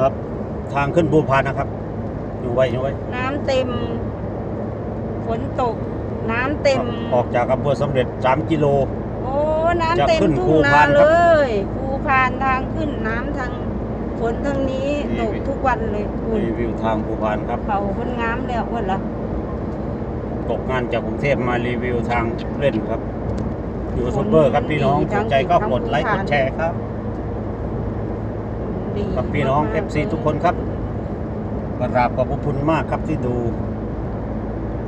ครับ ทางขึ้นภูพานนะครับอยู่ไว้อยู่ไว้น้ำเต็ม ฝนตก น้ำเต็ม ออกจากอำเภอสำเร็จ 3 กิโล โอ้ น้ำเต็มจะขึ้นทุ่งภูนาพานคเลรับยภูพานทางขึ้นน้ำทางฝนทางนี้นี่ตกทุกวันเลยคุณรีวิวทางภูพานครับ เขาคนงามแล้ววันละตกงานจากกรุงเทพมารีวิวทางเล่นครับยูทูบเบอร์ครับพี่น้องสนใจก็กดไลค์กดแชร์ครับ ดีครับพี่น้องมากๆ FC ทุกคนครับกราบขอบพระคุณมากครับที่ดู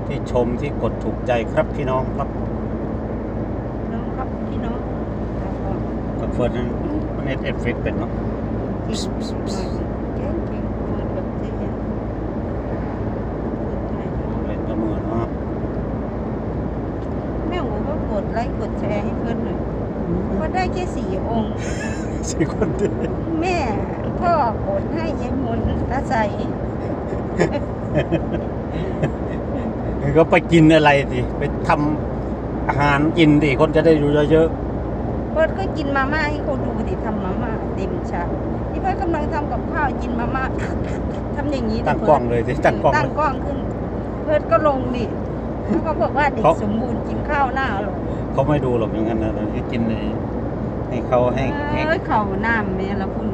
ที่ชมที่กดถูกใจครับพี่น้องครับน้องครับพี่น้องครับผมกับเฟิร์นนั้นมันเอฟเฟกต์เป็นเนาะเก่งเก่งเปิดแบบเจ๊เล่นก็มือเนาะแม่หมูก็กดไลค์กดแชร์ให้เพื่อนหน่อยก็ได้แค่สี่องค์ สี่คนดีแม่ พ่อกดให้ยายมนตาใสก็ไปกินอะไรดิไปทำอาหารกินดิคนจะได้ดูเยอะเพื่อนก็กินมาม่าให้คนดูดิทำมาม่าเต็มชามนี่เพื่อนกำลังทำกับข้าวกินมาม่าทำอย่างนี้ๆดิตั้งเพื่กล้องเลยสิตั้งกล้องตั้เลงย กล้องขึ้น เพื่อนก็ลงดิแล้วก็บอกว่าเด็กเขา สมบูรณ์กินข้าวหน้าอร่อยเขาไม่ดูหรอกอย่างนั้นนะที่กินในให้เขาให้ให้เอ้ยเขาน้ำแม่ละคุณ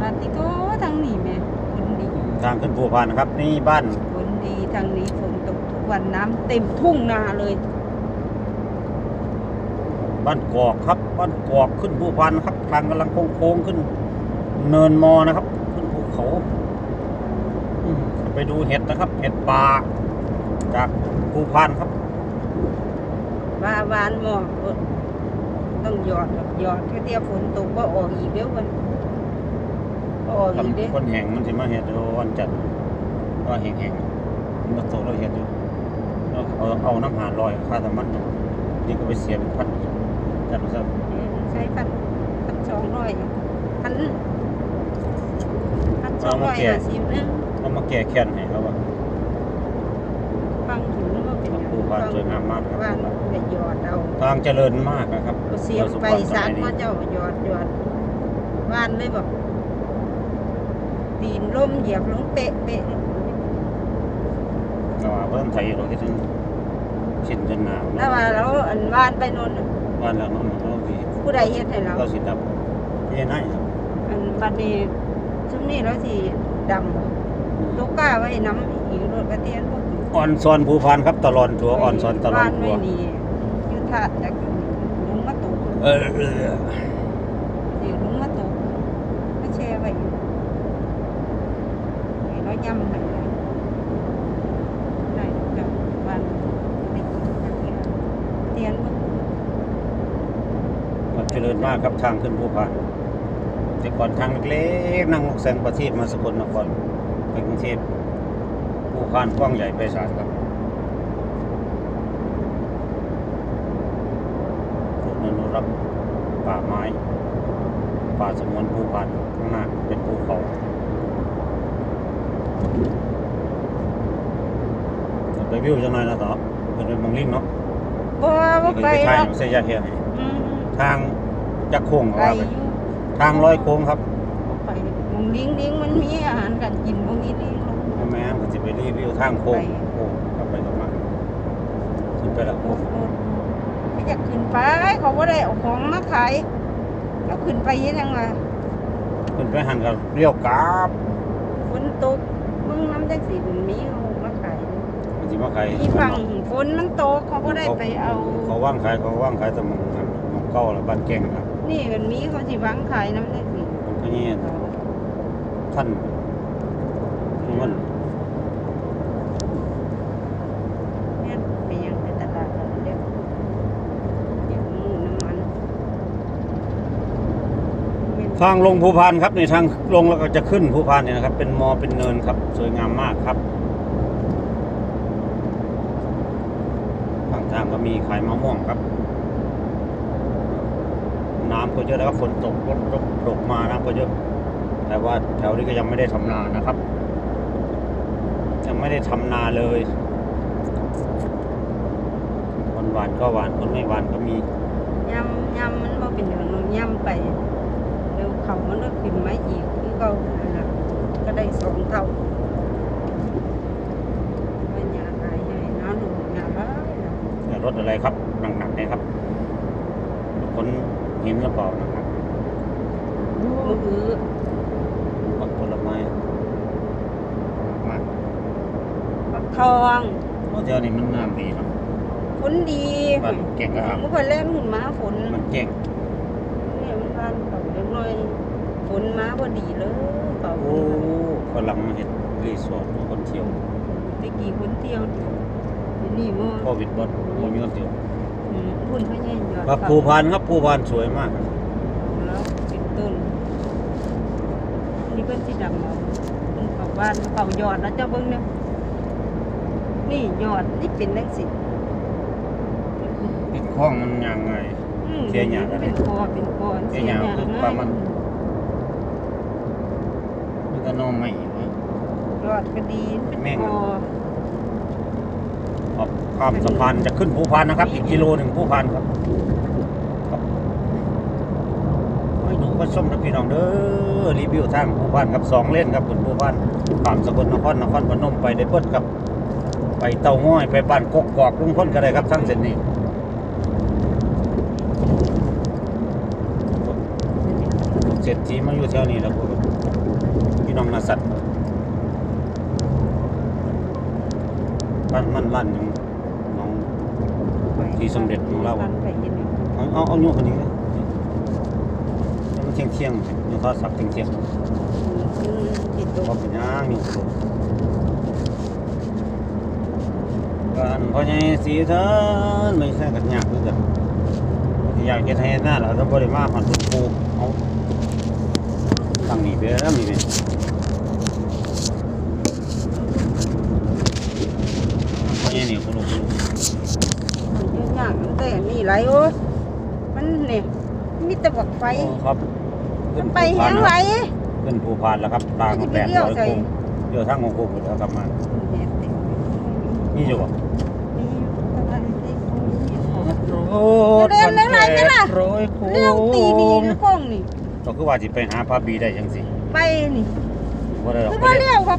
ปาติโตทางนี้แม่คนดีทางขึ้นภูพานนะครับ นี่บ้านคนดีทางนี้ฝนตกทุกวันน้ำเต็มทุ่งนาเลยบ้านกอกครับ บ้านกอกขึ้นภูพานนะครับ ทางกำลังโค้งๆขึ้น เนินมอนะครับ ขึ้นภูเขาอืมไปดูเห็ดนะครับ เห็ดป่าจากภูพานครับ ว่าวานหมอกเออต้องหยอดครับหยอดแค่เดียวฝนตกก็ออกอีกเดี๋ยวมัน ก็ออกอีกเด้คนแห่งมันสิมาเห็ดอยู่วันจันทร์ก็แห่งๆมันมาโตเราเห็ดอยู่แล้วเอาเอาน้ำหาลอยค่าธรรมันเนี่ยนี่ก็ไปเสียเป็นพันจัดมาซะเออใช้พันพันสองร้อยพันพันสองร้อยห้าสิบนึงเอามาแก้แค้นให้เขาว่าฟังถึงแล้วมันเป็นอย่างภูพานสวยงามมากครับว่านไปหยอดเอาทางเจริญมากนะครับเอาเสียบไปสารมาเจ้าหยอดหยอดว่านเลยแบบ ตีนล่มเหยียบลงเปะเปะเราว่าเพิ่มไทยเราที่ถึงชินจนหนาวถ้าว่าเราอันว่านไปโนนน่ะบ้านเราเนาะเราดีผู้ใดเฮ็ดให้เราเราสิดับเย็นให้ครับอันบัดนี้ชุมนี้เราสิดำบ่ลูกก้าไว้น้ำอีกรถกระเทียนพวกอ่อนซอนภูพานครับตลอดทัวร์อ่อนซอนตลอดบ้านทัไว้วร์นี่อยุทธาตุจากลุงมาตุกเออเออสิลุงมาตุกก็แช่ไว้อยู่ให้เรา ย่ำให้ได้ได้จากบ้านไปกินจากเทียนเทียนบ่มันเจริญมากครับทางขึ้นภูพานแต่ก่อนทางเล็กๆนั่งแสงประทีปมาสกลนครไปกรุงเทพภูพานกว้างใหญ่ไพศาลครับศูนย์อนุรักษ์ป่าไม้ ป่าสงวนภูพานข้างหน้าเป็นภูเขา ไปวิวจังหน่อยนะต่อเป็นไปมองลิงเนาะบ่บ่นี่ไกลไปหถ่ายรออกยู่เสียยาเฮียนี่อืมทางจะโค้งไกลว่าอไปยู่ทางร้อยโค้งครับไปหมุงลิงลิงมันมีอาหารการกินพวกนี้ลิงลงพ่อแม่ก็จะไปรีวิวทางโค้งไป โค้งกลับไปกลับมาขึ้นไปและโค้งไม่อยากขึ้นไปเขาก็ได้เอาของมาขายแล้วขึ้นไปยังไงขึ้นไปหันกับเลี้ยวกราบฝนตก มึงน้ำจังสีมันมีเอามาขายมันสิมาขายที่ฟังฝนมันตกเขาก็ได้ไปเอา เขาว่างขายเขาว่างขายแตะมองหันมองเก้าแล้วบ้านแก่งครับนี่มันมีเขาสิวังขายน้ำจังสีผมก็นี่ท่านมัน เนี่ยไปยังไปตลาดแล้วเดี๋ยวเดี๋ยวหมูน้ำมัน ทางลงภูพานครับในทางลงแล้วก็จะขึ้นภูพานเนี่ยนะครับ เป็นมอเป็นเนินครับ สวยงามมากครับทางทางก็มีขายมะม่วงครับ น้ำก็เยอะนะครับฝนตกรถตกตกมาน้ำก็เยอะ แต่ว่าแถวนี้ก็ยังไม่ได้ทำนานะครับ ยังไม่ได้ทำนาเลย คนหวานก็หวานคนไม่หวานก็มียำยำมันบ่เป็นอย่างนั้นย เขามันก็ขึ้นมาอีกคือเก่านั่นะก็ได้สองเท่าเป็นยาขายให้น้าหนุ่มยาบ้ายนะรถอะไรครับหนักๆเนี่ยครับคนหินกระเป๋าหนักมืออือๆปักผลไม้มากปักทองโอ้เจ้านี่มันน้ำดีเนาะฝนดีมันเก่งครับมื่อก่อนแล่นหุ่นม้าฝนมันเก่ง เนี่ยมันบ้านเก่าเล็กน้อย ฝนม้าพอดีเลยเก่าโอ้กำลังมาเห็นรีสอร์ทของคนเที่ยวตะกี้คนเที่ยวเดี๋ยวนี่มั่โควิดบดบ่มีคนเที่ยวพุ่นพะแย่ยอดครับภูพานครับภูพานสวยมากครับแล้วเป็นต้นนี่เพิ่นสิดำเอาเพิ่นเขาบ้านเขายอดนะเจ้าเบิ่งเนี่ยนี่ยอดนี่เป็นจังซี่ติดข้องมันยังไงอืมเสียหยังอะไรเป็นคอเป็นคอเสียหยังคือปลามัน มันก็นมใหม่นะยอดก็ดีเป็นแม่งคอครับข้ามสะพานจะขึ้นภูพานนะครับ อีกกิโลหนึ่งภูพานครับครับให้หนูก็ชมนะพี่น้องเด้อรีวิวทางภูพานครับสองเล่นครับขึ้นภูพานข้ามสกลนครนครพนมไปได้เบิดครับ ไปเต่าง้อยไปบ้านกกกอกลุงพ้นก็ได้ครับทั้งเส้นนี้เศรษฐีมาอยู่แถวนี้แล้วพวก พี่น้องนาสัตว์บ้านมันลั่นอย่างน้องที่สมเด็จของเราเอาเอาเอาโยกคนนี้เลยมันเที่ยงเที่ยงโยกโทรศัพท์เที่ยงเที่ยงอืมจิตตๆพอกเป็นย่างอยู่กันพอใหญ่สีเทินไม่ใช่กันยากคือกันอยากเฮ็ดให้หน้าเราต้องบริมาผ่อนคุณครูเอา ตั้งนี่ไปแล้วนี่เป็นพอใหญ่นี่คุณลูกคุณลูกมันเยอะยากตั้งแต่นี่ไหลโอ้ยมันเนี่ยมีแต่บักไฟโอ้ครับมันไปแห้งไหลขึ้นภูพานแล้วครับทางมันจะแปไปดเลี้ยวร้อยใส่โค้งเลี้ยวทางของโค้งแล้วกลับมาแม่เต็มนี่อยู่บ่มีแต่ว่าที่คงมีของโอ้เดินเรื่องอะไรกันล่ะร้อยโค้งเรื่องตีดีหรือโค้งนี่ ก็คือว่าสิไปหาพระบีได้จังสิไปนี่บ่ได้ดอก คือไปว่าเรียนเลี้ยวครับ